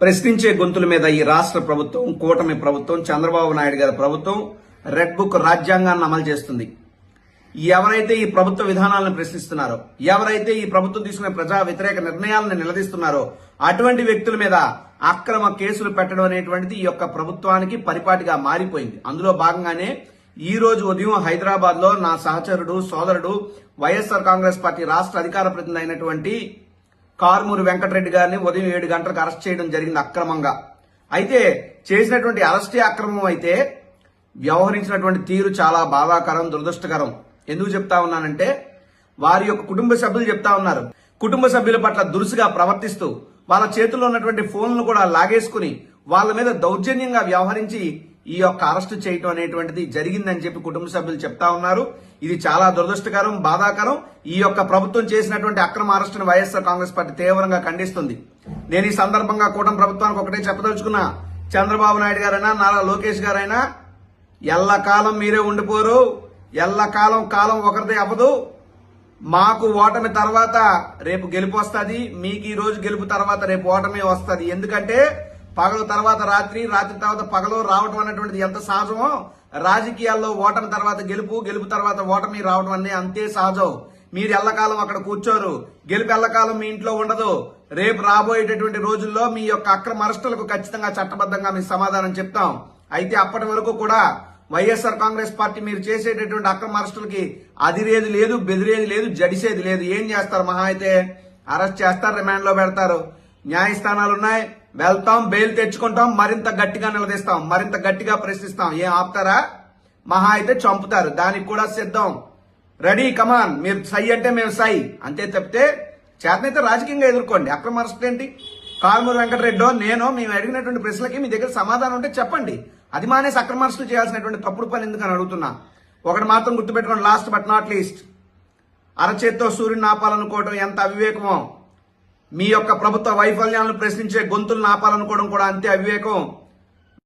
ప్రశ్నించే గొంతుల మీద ఈ రాష్ట్ర ప్రభుత్వం కూటమి ప్రభుత్వం చంద్రబాబు నాయుడు గారి ప్రభుత్వం రెడ్ బుక్ రాజ్యాంగాన్ని అమలు చేస్తుంది. ఎవరైతే ఈ ప్రభుత్వ విధానాలను ప్రశ్నిస్తున్నారో ఎవరైతే ఈ ప్రభుత్వం తీసుకునే ప్రజా వ్యతిరేక నిర్ణయాలను నిలదీస్తున్నారో అటువంటి వ్యక్తుల మీద అక్రమ కేసులు పెట్టడం అనేటువంటిది ఈ యొక్క ప్రభుత్వానికి పరిపాటిగా మారిపోయింది. అందులో భాగంగానే ఈ రోజు ఉదయం హైదరాబాద్లో నా సహచరుడు సోదరుడు వైఎస్ఆర్ కాంగ్రెస్ పార్టీ రాష్ట్ర అధికార ప్రతినిధి అయినటువంటి కారుమూరి వెంకటరెడ్డి గారిని ఉదయం ఏడు గంటలకు అరెస్ట్ చేయడం జరిగింది అక్రమంగా. అయితే చేసినటువంటి అరెస్టే అక్రమం అయితే వ్యవహరించినటువంటి తీరు చాలా బాధాకరం దురదృష్టకరం. ఎందుకు చెప్తా ఉన్నానంటే వారి యొక్క కుటుంబ సభ్యులు చెప్తా ఉన్నారు. కుటుంబ సభ్యుల పట్ల దురుసుగా ప్రవర్తిస్తూ వాళ్ళ చేతుల్లో ఉన్నటువంటి ఫోన్లను కూడా లాగేసుకుని వాళ్ళ మీద దౌర్జన్యంగా వ్యవహరించి ఈ యొక్క అరెస్టు చేయటం అనేటువంటిది జరిగిందని చెప్పి కుటుంబ సభ్యులు చెప్తా ఉన్నారు. ఇది చాలా దురదృష్టకరం బాధాకరం. ఈ యొక్క ప్రభుత్వం చేసినటువంటి అక్రమ అరెస్టును వైఎస్ఆర్ కాంగ్రెస్ పార్టీ తీవ్రంగా ఖండిస్తుంది. నేను ఈ సందర్భంగా కూటమి ప్రభుత్వానికి ఒకటే చెప్పదలుచుకున్నా. చంద్రబాబు నాయుడు గారైనా నారా లోకేష్ గారైనా ఎల్లకాలం మీరే ఉండిపోరు. ఎల్లకాలం కాలం ఒకరిదే అవ్వదు. మాకు ఓటమి తర్వాత రేపు గెలుపు వస్తుంది. మీకు ఈ రోజు గెలుపు తర్వాత రేపు ఓటమి వస్తుంది. ఎందుకంటే పగలు తర్వాత రాత్రి రాత్రి తర్వాత పగలు రావడం అనేటువంటిది ఎంత సహజమో రాజకీయాల్లో ఓటమి తర్వాత గెలుపు గెలుపు తర్వాత ఓటమి రావడం అనేది అంతే సహజం. మీరు ఎల్లకాలం అక్కడ కూర్చోరు. గెలుపు ఎల్లకాలం మీ ఇంట్లో ఉండదు. రేపు రాబోయేటటువంటి రోజుల్లో మీ యొక్క అక్రమ అరెస్టులకు ఖచ్చితంగా చట్టబద్ధంగా మీ సమాధానం చెప్తాం. అయితే అప్పటి వరకు కూడా వైఎస్ఆర్ కాంగ్రెస్ పార్టీ మీరు చేసేటటువంటి అక్రమ అరెస్టులకి అదిరేది లేదు బెదిరేది లేదు జడిసేది లేదు. ఏం చేస్తారు మహా అయితే? అరెస్ట్ చేస్తారు రిమాండ్లో పెడతారు. న్యాయస్థానాలు ఉన్నాయి వెళ్తాం బెయిల్ తెచ్చుకుంటాం మరింత గట్టిగా నిలదీస్తాం మరింత గట్టిగా ప్రశ్నిస్తాం. ఏం ఆపుతారా? మహా అయితే చంపుతారు. దానికి కూడా సిద్ధం. Ready come on. మీరు సై అంటే మేము సై. అంతే తప్పితే చేతనైతే రాజకీయంగా ఎదుర్కోండి. అక్రమ అరెస్ట్ ఏంటి? కాల్మూరు వెంకటరెడ్డో నేను మేము అడిగినటువంటి ప్రశ్నలకి మీ దగ్గర సమాధానం ఉంటే చెప్పండి. అది మానేసి అక్రమ అరెస్టులు చేయాల్సినటువంటి తప్పుడు పని ఎందుకని అడుగుతున్నా? ఒకటి మాత్రం గుర్తుపెట్టుకోండి లాస్ట్ బట్ నాట్ లీస్ట్ అరచేత్తో సూర్యుని ఆపాలనుకోవడం ఎంత అవివేకమో. మీ యొక్క ప్రభుత్వ వైఫల్యాలను ప్రశ్నించే గొంతులను ఆపాలనుకోవడం కూడా అంతే అవివేకం.